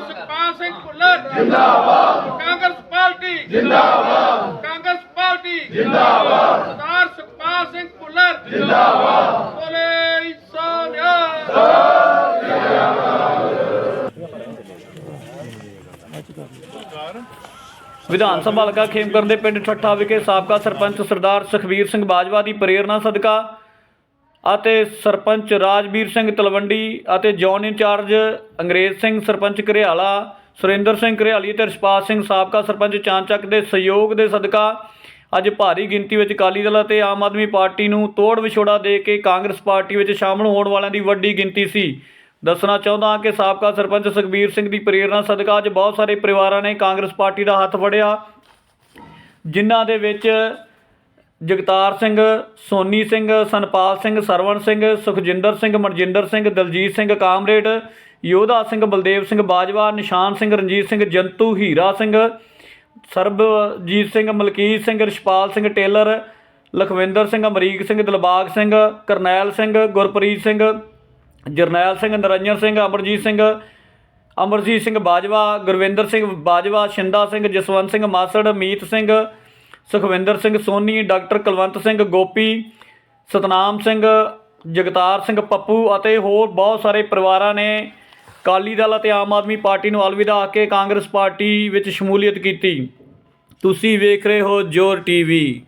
ਸੁਖਪਾਲ ਸਿੰਘ ਵਿਧਾਨ ਸਭਾ ਹਲਕਾ ਖੇਮਕਰਨ ਦੇ ਪਿੰਡ ਠੱਠਾ ਵਿਖੇ ਸਾਬਕਾ ਸਰਪੰਚ ਸਰਦਾਰ ਸੁਖਵੀਰ ਸਿੰਘ ਬਾਜਵਾ ਦੀ ਪ੍ਰੇਰਣਾ ਸਦਕਾ ਅਤੇ ਸਰਪੰਚ ਰਾਜਵੀਰ ਸਿੰਘ ਤਲਵੰਡੀ ਅਤੇ ਜ਼ੋਨ ਇੰਚਾਰਜ ਅੰਗਰੇਜ਼ ਸਿੰਘ, ਸਰਪੰਚ ਘਰਿਆਲਾ, ਸੁਰਿੰਦਰ ਸਿੰਘ ਘਰਿਆਲੀ ਤੇ ਰਸ਼ਪਾਲ ਸਿੰਘ ਸਾਬਕਾ ਸਰਪੰਚ ਚਾਂਚਕ ਦੇ ਸਹਿਯੋਗ ਦੇ ਸਦਕਾ ਅੱਜ ਭਾਰੀ ਗਿਣਤੀ ਵਿੱਚ ਅਕਾਲੀ ਦਲ ਅਤੇ ਆਮ ਆਦਮੀ ਪਾਰਟੀ ਨੂੰ ਤੋੜ ਵਿਛੋੜਾ ਦੇ ਕੇ ਕਾਂਗਰਸ ਪਾਰਟੀ ਵਿੱਚ ਸ਼ਾਮਲ ਹੋਣ ਵਾਲਿਆਂ ਦੀ ਵੱਡੀ ਗਿਣਤੀ ਸੀ। ਦੱਸਣਾ ਚਾਹੁੰਦਾ ਹਾਂ ਕਿ ਸਾਬਕਾ ਸਰਪੰਚ ਸੁਖਬੀਰ ਸਿੰਘ ਦੀ ਪ੍ਰੇਰਣਾ ਸਦਕਾ ਅੱਜ ਬਹੁਤ ਸਾਰੇ ਪਰਿਵਾਰਾਂ ਨੇ ਕਾਂਗਰਸ ਪਾਰਟੀ ਦਾ ਹੱਥ ਫੜਿਆ, ਜਿਨ੍ਹਾਂ ਦੇ ਵਿੱਚ ਜਗਤਾਰ ਸਿੰਘ, ਸੋਨੀ ਸਿੰਘ, ਸਨਪਾਲ ਸਿੰਘ, ਸਰਵਣ ਸਿੰਘ, ਸੁਖਜਿੰਦਰ ਸਿੰਘ, ਮਨਜਿੰਦਰ ਸਿੰਘ, ਦਲਜੀਤ ਸਿੰਘ, ਕਾਮਰੇਡ, ਯੋਧਾ ਸਿੰਘ, ਬਲਦੇਵ ਸਿੰਘ, ਬਾਜਵਾ, ਨਿਸ਼ਾਨ ਸਿੰਘ, ਰਣਜੀਤ ਸਿੰਘ, ਜੰਤੂ, ਹੀਰਾ ਸਿੰਘ, ਸਰਬਜੀਤ ਸਿੰਘ, ਮਲਕੀਤ ਸਿੰਘ, ਰਿਸ਼ਪਾਲ ਸਿੰਘ, ਟੇਲਰ, ਲਖਵਿੰਦਰ ਸਿੰਘ, ਅਮਰੀਕ ਸਿੰਘ, ਦਿਲਬਾਗ ਸਿੰਘ, ਕਰਨੈਲ ਸਿੰਘ, ਗੁਰਪ੍ਰੀਤ ਸਿੰਘ, ਜਰਨੈਲ ਸਿੰਘ ਨਰਿੰਜਨ ਸਿੰਘ, ਅਮਰਜੀਤ ਸਿੰਘ ਅਮਰਜੀਤ ਸਿੰਘ ਬਾਜਵਾ, ਗੁਰਵਿੰਦਰ ਸਿੰਘ ਬਾਜਵਾ, ਸ਼ਿੰਦਾ ਸਿੰਘ, ਜਸਵੰਤ ਸਿੰਘ ਮਾਸੜ, ਮੀਤ ਸਿੰਘ ਸੁਖਵਿੰਦਰ ਸਿੰਘ ਸੋਨੀ, ਡਾਕਟਰ ਕੁਲਵੰਤ ਸਿੰਘ ਗੋਪੀ, ਸਤਨਾਮ ਸਿੰਘ, ਜਗਤਾਰ ਸਿੰਘ ਪੱਪੂ ਅਤੇ ਹੋਰ ਬਹੁਤ ਸਾਰੇ ਪਰਿਵਾਰਾਂ ਨੇ ਅਕਾਲੀ ਦਲ ਅਤੇ ਆਮ ਆਦਮੀ ਪਾਰਟੀ ਨੂੰ ਅਲਵਿਦਾ ਆ ਕੇ ਕਾਂਗਰਸ ਪਾਰਟੀ ਵਿੱਚ ਸ਼ਮੂਲੀਅਤ ਕੀਤੀ। ਤੁਸੀਂ ਵੇਖ ਰਹੇ ਹੋ ਜੋਰ ਟੀਵੀ।